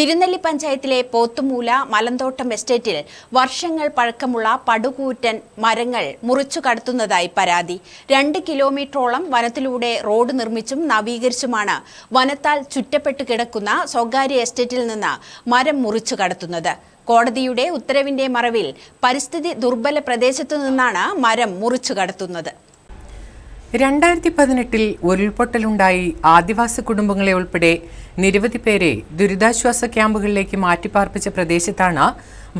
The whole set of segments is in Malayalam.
തിരുനെല്ലി പഞ്ചായത്തിലെ പോത്തുമൂല മലന്തോട്ടം എസ്റ്റേറ്റിൽ വർഷങ്ങൾ പഴക്കമുള്ള പടുകൂറ്റൻ മരങ്ങൾ മുറിച്ചു കടത്തുന്നതായി പരാതി. രണ്ട് കിലോമീറ്ററോളം വനത്തിലൂടെ റോഡ് നിർമ്മിച്ചും നവീകരിച്ചുമാണ് വനത്താൽ ചുറ്റപ്പെട്ട് കിടക്കുന്ന സ്വകാര്യ എസ്റ്റേറ്റിൽ നിന്ന് മരം മുറിച്ചു കടത്തുന്നത്. കോടതിയുടെ ഉത്തരവിന്റെ മറവിൽ പരിസ്ഥിതി ദുർബല പ്രദേശത്തു നിന്നാണ് മരം മുറിച്ചു കടത്തുന്നത്. രണ്ടായിരത്തി പതിനെട്ടിൽ ഉരുൾപൊട്ടലുണ്ടായി ആദിവാസി കുടുംബങ്ങളെ ഉൾപ്പെടെ നിരവധി പേരെ ദുരിതാശ്വാസ ക്യാമ്പുകളിലേക്ക് മാറ്റിപ്പാർപ്പിച്ച പ്രദേശത്താണ്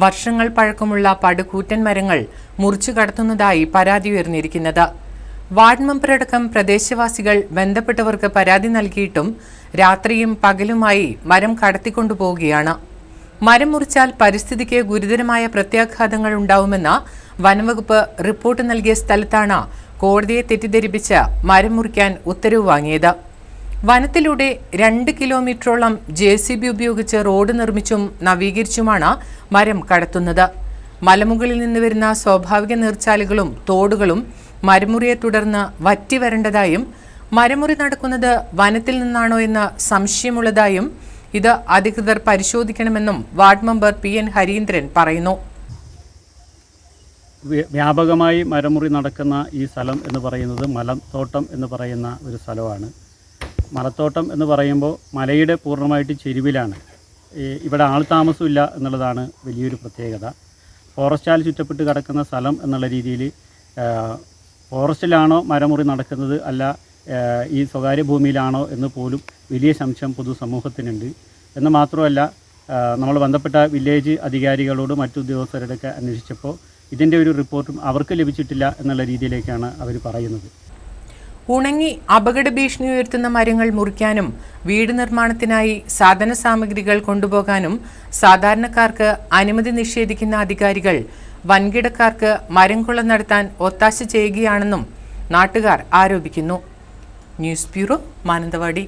വർഷങ്ങൾ പഴക്കമുള്ള പടുകൂറ്റൻ മരങ്ങൾ മുറിച്ചു കടത്തുന്നതായി പരാതി ഉയർന്നിരിക്കുന്നത്. വാർഡ് മെമ്പറടക്കം പ്രദേശവാസികൾ ബന്ധപ്പെട്ടവർക്ക് പരാതി നൽകിയിട്ടും രാത്രിയും പകലുമായി മരം കടത്തിക്കൊണ്ടുപോവുകയാണ്. മരം മുറിച്ചാൽ പരിസ്ഥിതിക്ക് ഗുരുതരമായ പ്രത്യാഘാതങ്ങൾ ഉണ്ടാവുമെന്ന് വനംവകുപ്പ് റിപ്പോർട്ട് നൽകിയ സ്ഥലത്താണ് കോടതിയെ തെറ്റിദ്ധരിപ്പിച്ച് മരം മുറിക്കാൻ ഉത്തരവ് വാങ്ങിയത്. വനത്തിലൂടെ രണ്ട് കിലോമീറ്ററോളം ജെ സി ബി ഉപയോഗിച്ച് റോഡ് നിർമ്മിച്ചും നവീകരിച്ചുമാണ് മരം കടത്തുന്നത്. മലമുകളിൽ നിന്ന് വരുന്ന സ്വാഭാവിക നീർച്ചാലുകളും തോടുകളും മരമുറിയെ തുടർന്ന് വറ്റി വരേണ്ടതായും മരമുറി നടക്കുന്നത് വനത്തിൽ നിന്നാണോ എന്ന് സംശയമുള്ളതായും ഇത് അധികൃതർ പരിശോധിക്കണമെന്നും ward member P N Harindran പറയുന്നു. വ്യാപകമായി മരമുറി നടക്കുന്ന ഈ സ്ഥലം എന്ന് പറയുന്നത് മലത്തോട്ടം എന്ന് പറയുന്ന ഒരു സ്ഥലമാണ്. മലത്തോട്ടം എന്ന് പറയുമ്പോൾ മലയുടെ പൂർണമായിട്ട് ചെരുവിലാണ്. ഇവിടെ ആൾ താമസമില്ല എന്നുള്ളതാണ് വലിയൊരു പ്രത്യേകത. ഫോറസ്റ്റാൽ ചുറ്റപ്പെട്ട് കിടക്കുന്ന സ്ഥലം എന്നുള്ള രീതിയിൽ ഫോറസ്റ്റിലാണോ മരമുറി നടക്കുന്നത് അല്ല ഈ സ്വകാര്യ ഭൂമിയിലാണോ എന്ന് പോലും വലിയ സംശയം പൊതുസമൂഹത്തിനുണ്ട്. എന്ന് മാത്രമല്ല നമ്മൾ ബന്ധപ്പെട്ട വില്ലേജ് അധികാരികളോട് മറ്റു ഉദ്യോഗസ്ഥരുടെയൊക്കെ അന്വേഷിച്ചപ്പോൾ ഇതിന്റെ ഒരു റിപ്പോർട്ടും അവർക്ക് ലഭിച്ചിട്ടില്ല എന്നുള്ള രീതിയിലേക്കാണ് അവർ പറയുന്നത്. ഉണങ്ങി അപകട ഭീഷണി ഉയർത്തുന്ന മരങ്ങൾ മുറിക്കാനും വീട് നിർമ്മാണത്തിനായി സാധന സാമഗ്രികൾ കൊണ്ടുപോകാനും സാധാരണക്കാർക്ക് അനുമതി നിഷേധിക്കുന്ന അധികാരികൾ വൻകിടക്കാർക്ക് മരം കൊള്ള നടത്താൻ ഒത്താശ ചെയ്യുകയാണെന്നും നാട്ടുകാർ ആരോപിക്കുന്നു. News bureau Mananthavady.